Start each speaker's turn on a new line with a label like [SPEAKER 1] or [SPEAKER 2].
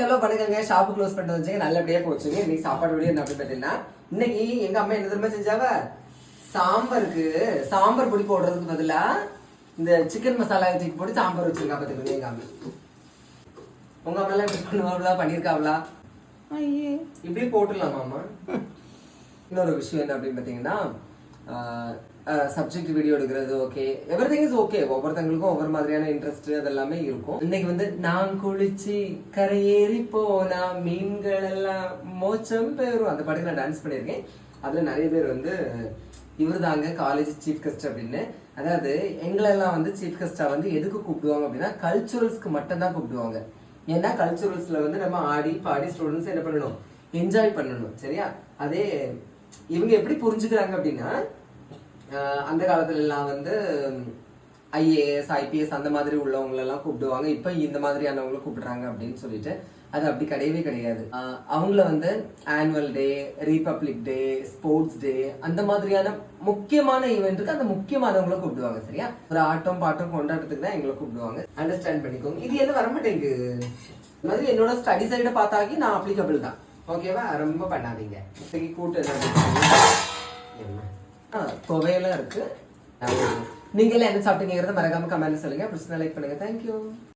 [SPEAKER 1] Hello வணக்கங்க shop close பண்ணிட்டு வச்சுங்க நல்லபடியா போச்சுங்க. இன்னைக்கு சாப்பாடு வீடியோ என்ன அப்படின்னு பார்த்தீங்கன்னா இன்னைக்கு எங்க அம்மா என்ன தெரியுமா செஞ்சாவ? சாம்பாருக்கு சாம்பார் பொடி போடுறதுக்கு பதிலா இந்த சிக்கன் மசாலா தூக்கி போட்டு சாம்பார் வச்சிருக்கா பார்த்துக்கோங்க எங்க அம்மா. உங்க அம்மா எல்லாம் இப்படி பண்ணுவாங்களா? பண்ணியிருக்காங்களா இப்படி போட்டுடலாமாம்மா இன்னொரு விஷயம் என்ன அப்படின்னு பார்த்தீங்கன்னா சப்ஜெக்ட் வீடியோ எடுக்கிறது okay everything is okay ஒவ்வொருத்தங்களுக்கும் ஒவ்வொரு மாதிரியான இன்ட்ரெஸ்ட் அதெல்லாமே இருக்கும் இன்னைக்கு வந்து நான் குளிச்சு கரையேறி போனா மீன்கள் எல்லாம் மோச்சம் பேரும் அந்த பாட்டுக்கு நான் டான்ஸ் பண்ணியிருக்கேன் அதுல நிறைய பேர் வந்து இவர் தாங்க காலேஜ் சீஃப் கெஸ்ட் அப்படின்னு அதாவது எங்களெல்லாம் வந்து சீஃப் கெஸ்டா வந்து எதுக்கு கூப்பிடுவாங்க அப்படின்னா கல்ச்சுரல்ஸ்க்கு மட்டும்தான் கூப்பிடுவாங்க ஏன்னா கல்ச்சுரல்ஸ்ல வந்து நம்ம ஆடி பாடி ஸ்டூடெண்ட்ஸ் என்ன பண்ணணும் என்ஜாய் பண்ணணும் சரியா அதே இவங்க எப்படி புரிஞ்சுக்கிறாங்க அப்படின்னா ஆஹ் அந்த காலத்துல எல்லாம் வந்து ஐஏஎஸ் ஐபிஎஸ் அந்த மாதிரி உள்ளவங்களெல்லாம் கூப்பிடுவாங்க. இப்ப இந்த மாதிரியானவங்களை கூப்பிடுறாங்க அப்படின்னு சொல்லிட்டு அது அப்படி கிடையவே கிடையாது. ஆஹ் அவங்கள வந்து annual day republic day sports day அந்த மாதிரியான முக்கியமான ஈவெண்ட்டுக்கு அந்த முக்கியமானவங்கள கூப்பிடுவாங்க சரியா? ஒரு ஆட்டம் பாட்டம் கொண்டாட்டத்துக்கு தான் எங்களை கூப்பிடுவாங்க. அண்டர்ஸ்டாண்ட் பண்ணிக்கோங்க. இது என்ன வரமாட்டேங்குது இது மாதிரி என்னோட ஸ்டடி சைடை பார்த்தாக்கி நான் அப்ளிகபிள் தான். ஓகேவா ரொம்ப பண்ணாதீங்க. இன்னைக்கு கூட்டு துவையெல்லாம் இருக்கு. நீங்க எல்லாம் என்ன சாப்பிட்டீங்கிறத மறக்காம கமெண்ட் சொல்லுங்க. பிடிச்சா லைக் பண்ணுங்க. தேங்க்யூ